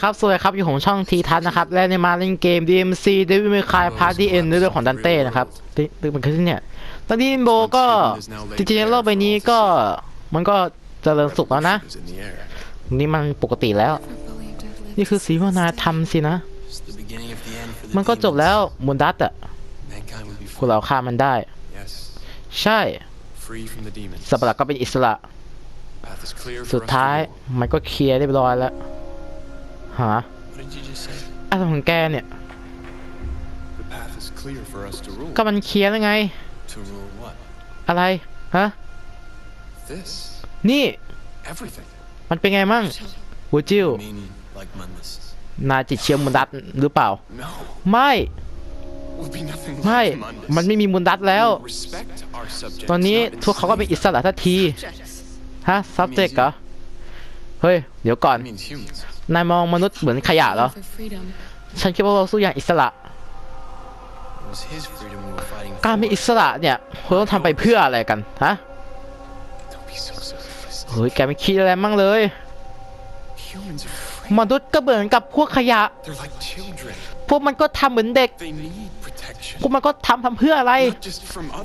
ครับ สวัสดีครับ อยู่ของช่องทีทัศนะครับ และในมาเล่นเกม DMC Devil May Cry Party End เรื่องของดันเต้นะครับที่มันคือเนี่ย ตอนนี้โบก็จริงๆโลกใบนี้ก็มันก็เจริญสุขแล้วนะ นี่มันปกติแล้ว นี่คือสีวนาทำสินะ มันก็จบแล้วมุนดัตอะ Mankind will be พวกเราฆ่ามันได้ ใช่สัประหลาดก็เป็นอิสระ สุดท้ายมันก็เคลียร์เรียบร้อยแล้ว หา What did you just say? อะไรของแกเนี่ย The path is clear for us to rule. ก็มันเคลียร์แล้วไง To rule what? อะไร ฮะ This. นี่ Everything. มันเป็นไงมั่งหัวจิ้ว mean like Mundus? นายจิตเชื้อมุนดัตหรือเปล่า No. ไม่ We'll be nothing ไม่ like Mundus. มันไม่มีมุนดัตแล้ว We'll respect our subjects, ตอนนี้ not พวกเขาก็เป็น enslave อิสระทันที ฮะ subject เหรอ เฮ้ย เดี๋ยวก่อน นายมองมนุษย์เหมือนขยะเหรอ ฉันคิดว่าเราสู้อย่างอิสระ การเป็น for. อิสระเนี่ยเราต้องทำไปเพื่ออะไรกัน ฮะ เฮ้ย แกไม่คิดอะไรมั่งเลย มนุษย์ก็เหมือนกับพวกขยะ พวกมันก็ทำเหมือนเด็ก พวกมันก็ทำทำเพื่ออะไร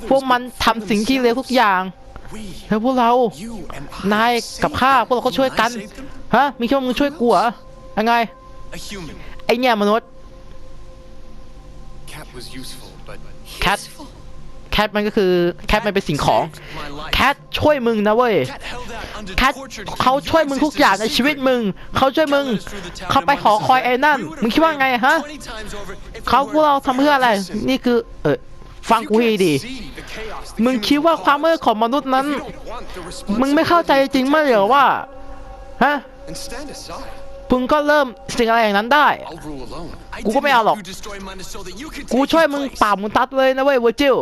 พวกมันทำสิ่งที่เลวทุกอย่าง แล้วพวกเรา you and นาย I กับ saved ข้า them. พวกเราก็ช่วยกัน I saved them? ฮะ มีแค่ว่ามึงช่วยกูเหรอยังไง A human. ไอเนี่ยมนุษย์ Cat was useful, but แคท แคทมันก็คือ แคทมันเป็นสิ่งของ saved my life. แคทช่วยมึงนะเว้ย Cat held out under แคท torture เขาช่วยมึงทุกอย่างในชีวิตมึง เขาช่วยมึง เขาไปขอคอยไอ้นั่น มึงคิดว่าไงฮะ20 times over if เขา we พวกเรา weren't ทำเพื่ออะไร listen. นี่คือ เออ ฟัง You กูให้ can't ดี see the chaos the มึง humans คิดว่าความ cause. มืดของมนุษย์นั้น If you don't want the มึงไม่เข้าใจจริงมั้ยเหรอว่า ฮะ And stand aside. มึงก็เริ่มสิ่งอะไรอย่างนั้นได้ I'll rule alone. I กูก็ไม่เอาหรอก didn't have you destroy Mundus so that you could กู take ช่วย his มึง place. ปราบมุนตัดเลยนะเว้ยเวอร์จิล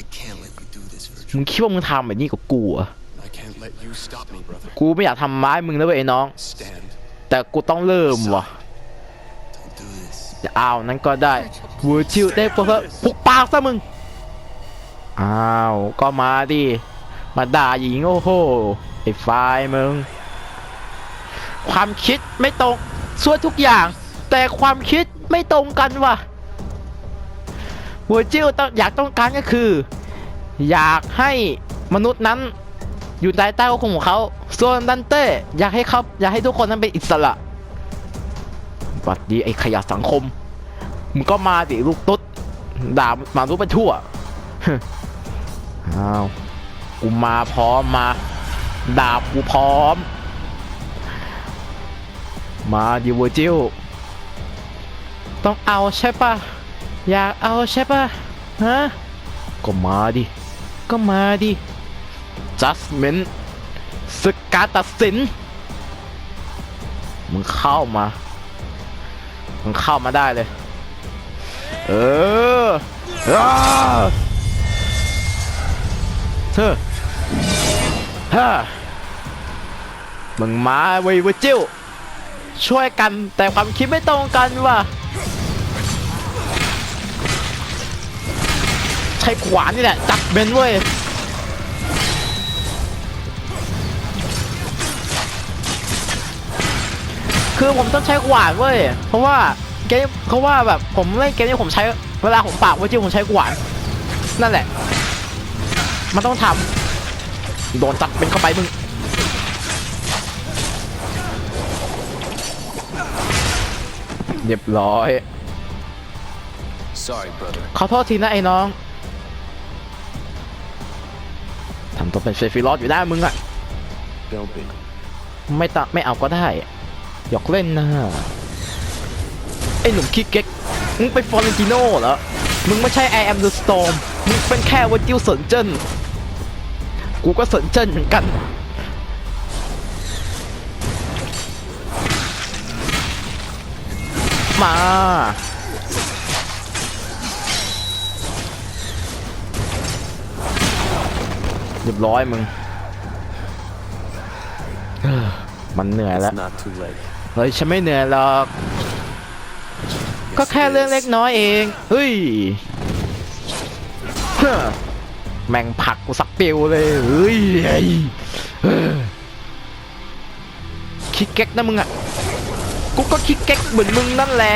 I can't let you do this, Virgil. มึงคิดว่ามึงทำแบบนี้กับกูเหรอะ I can't let you stop me, brother. กูไม่อยากทำร้ายมึงนะเว้ยไอ้น้อง Stand. แต่กูต้องเริ่มว่ะ Don't do this. จะอ้าวนั้นก็ได้เวอร์จิลได้เพื่อปุกปากซะมึง อ้าว ก็มาดิ มาด่าหญิงโอ้โห ไอ้ไฟล์มึง ความคิดไม่ตรงส่วนทุกอย่าง แต่ความคิดไม่ตรงกันว่ะเวอร์จิลต้องอยากต้องการก็คือ อยากให้มนุษย์นั้นอยู่ใต้ใต้ควบคุมของเขา ส่วนดันเต้อยากให้เขาอยากให้ทุกคนนั้นเป็นอิสระ บัดนี้ไอ้ขยะสังคม มึงก็มาดิลูกตุ๊ด ด่ามารู้ไปทั่วอ้าวกูมาพร้อมมาดาบกูพร้อม มาดิเวอร์จิลต้องเอาใช่ปะอยากเอาใช่ปะฮะก็มาดิ ก็มาดิ judgment ศึกาตัดสินมึงเข้ามา มึงเข้ามาได้เลย เอออ้าเธอฮ่ามึงมาเว้ยเวอร์จิลช่วยกันแต่ความคิดไม่ตรงกันว่ะใช้ขวานนี่แหละจับเบนเว้ย คือผมต้องใช้ขวานเว้ย เพราะว่าเกมเพราะว่าแบบผมเล่นเกมนี้ผมใช้เวลาผมปากเวอร์จิลผมใช้ขวาน นั่นแหละ มันต้องทำโดนจับเป็นเข้าไปมึงเรียบร้อย Sorry, brother. ขอโทษทีนะไอ้น้อง ทำตัวเป็นเซฟิลอสอยู่ได้มึงอะ Don't be. ไม่ตะไม่เอาก็ได้ หยอกเล่นนะไอหนุ่มขี้เก๊กมึงเป็นฟอร์เรนติโน่เหรอ มึงไม่ใช่ I am the storm มึงเป็นแค่วัจิวเซินเจิ้นกูก็เซินเจิ้นเหมือนกัน มาเรียบร้อยมึง มันเหนื่อยแล้ว เฮ้ยฉันไม่เหนื่อยหรอก ก็แค่เรื่องเล็กน้อยเอง เฮ้ยฮแม่งผักกูสักเปิวเลย เฮ้ยเฮ้คิดเก๊กนะมึงอะ กูก็คิดเก๊กเหมือนมึงนั่นแหละ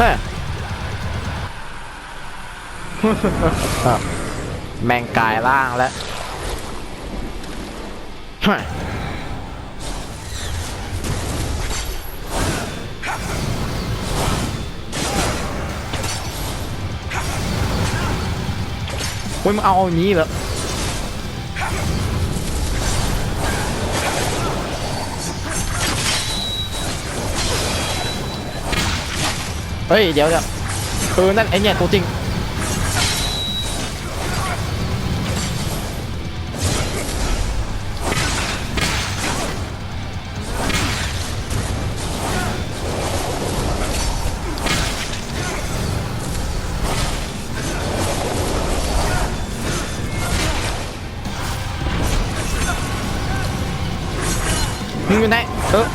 ฮะแม่งกายล่างแล้ว เฮ้ยมึงเอาอย่างนี้เหรอเฮ้ย เดี๋ยวเดี๋ยวเออนั่นไอเนี่ยตัวจริง อยู่ไหนเออ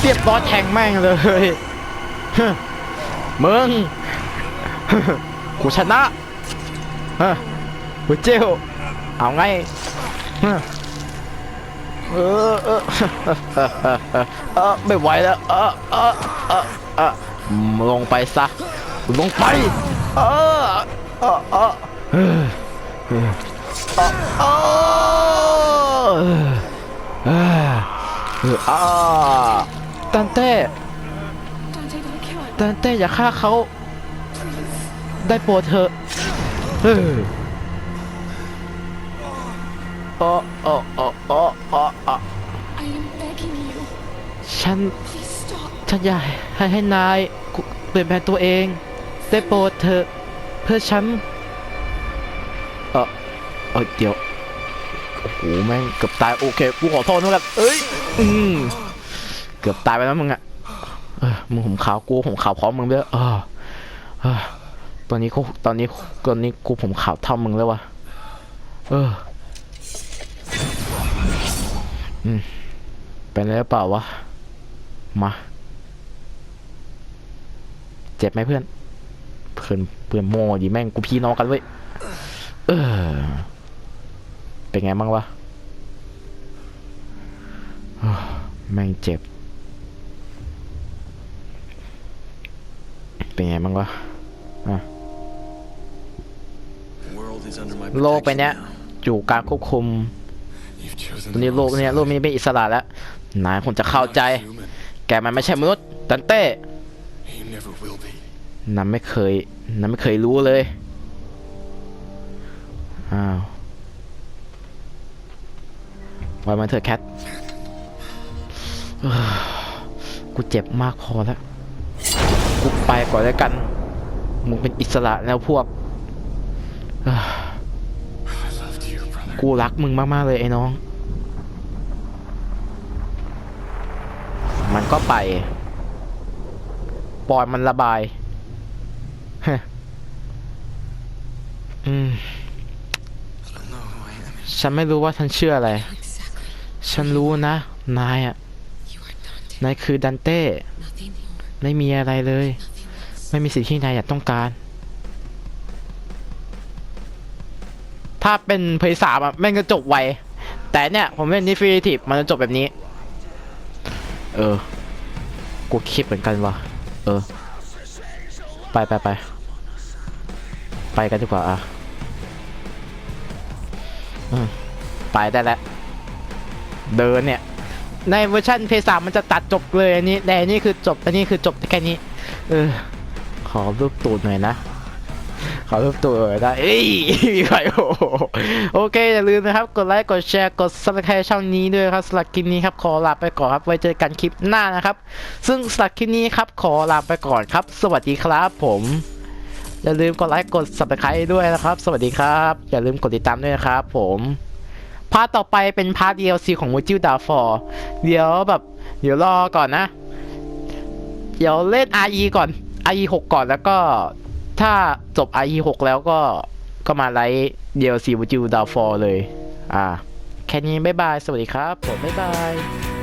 เรียบร้อยแทงแม่งเลยมึงกูชนะฮะ กูเจลเอาไงฮะเออเออเออไม่ไหวแล้วเออเออเออเออลงไปซะลงไปเออเออเออเออเออเออเอออ่าตันเต้ Dante, don't kill him. ตันเต้อย่าฆ่าเขา Please. ได้โปรดเถอะเออโอ้โอ้โอ้โอ้โอ้อ้ฉัน ฉันอยากให้ให้นายเปลี่ยนแปลงตัวเอง ได้โปรดเถอะเพื่อฉันเออเออเดี๋ยวโอ้โหแม่งเกือบตายโอเคกูขอโทษนะครับเอ้ยอืมเกือบตายไปแล้วมึงอะเออมึงผมขาวกูผมขาวพร้อมมึงด้วยเออเออตอนนี้กูตอนนี้ตอนนี้กูผมขาวเท่ามึงแล้ววะเออ อืม เป็นอะไรหรือเปล่าวะ มา เจ็บไหมเพื่อน เพื่อนเพื่อนโมดีแม่งกูพี่น้องกันเว้ย เออ เป็นไงบ้างวะเอ้อแม่งเจ็บ เป็นไงบ้างวะ The world is under my โลกไปเนี้ย protection อยู่การควบคุม now. You've chosen ตอนนี้โลกเนี้ยโลกนี้เป็นอิสระแล้วนายคงจะเข้าใจ แกมันไม่ใช่มนุษย์ตันเต้นันไม่เคยนันไม่เคยรู้เลย อ้าวไว้มันเถอะแคทกูเจ็บมากพอแล้ว กูไปก่อนแล้วกัน มึงเป็นอิสระแล้วพวกเอ้อ I loved you, brother. กูรักมึงมาก ๆ เลยไอ้น้อง มันก็ไป ปล่อยมันระบายฮะอืมฉันไม่รู้ว่าฉันเชื่ออะไร ฉันรู้นะ นายอะ นายคือดันเต้ ไม่มีอะไรเลย ไม่มีสิ่งที่นายอยากต้องการ ถ้าเป็นเพย์สามอะแม่งจะจบไว แต่เนี่ยผมเล่นนิฟินิทีฟมันจะจบแบบนี้ เออ กูคิดเหมือนกันว่ะ เออ ไปไปไป ไปกันดีกว่าอะไปได้แล้ว เดินเนี่ย ในเวอร์ชันเพย์สามมันจะตัดจบเลยอันนี้แต่อันนี้คือจบ อันนี้คือจบแค่นี้ เออ ขอรูปตูดหน่อยนะ ขอรูปตูดหน่อยนะเอ้ยมีใครโอ้โอเคอย่าลืมนะครับ กดไลค์กดแชร์กด subscribe ช่องนี้ด้วยครับสำหรับคลิปนี้ครับขอลาไปก่อนครับไว้เจอกันคลิปหน้านะครับ ซึ่งสำหรับคลิปนี้ครับขอลาไปก่อนครับ สวัสดีครับผมอย่าลืมกดไลค์กด subscribe ด้วยนะครับ สวัสดีครับ อย่าลืมกดติดตามด้วยนะครับ ผมพาร์ทต่อไปเป็นพาร์ท DLC ของ w i จิ l ดาฟอร์เดี๋ยวแบบเดี๋ยวรอก่อนนะ เดี๋ยวเล่น RE ก่อน RE 6 ก่อนแล้วก็ ถ้าจบ IE 6แล้วก็ก็มาไลฟ์ DLC บูจิวดาวฟอร์เลย อ่า แค่นี้บ๊ายบาย สวัสดีครับ ผมบ๊ายบาย